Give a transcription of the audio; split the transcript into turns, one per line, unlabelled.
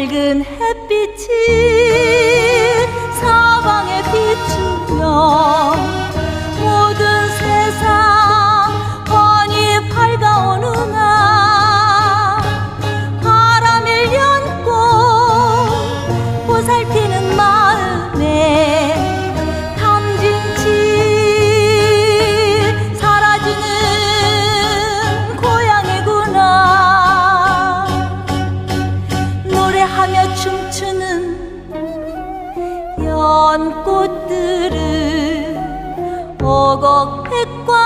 밝은 햇빛이 사방에 비추며 모든 세상 밝아오는 날 바람을 연고 보살피 하며 춤추는 연꽃들을 오곡 백과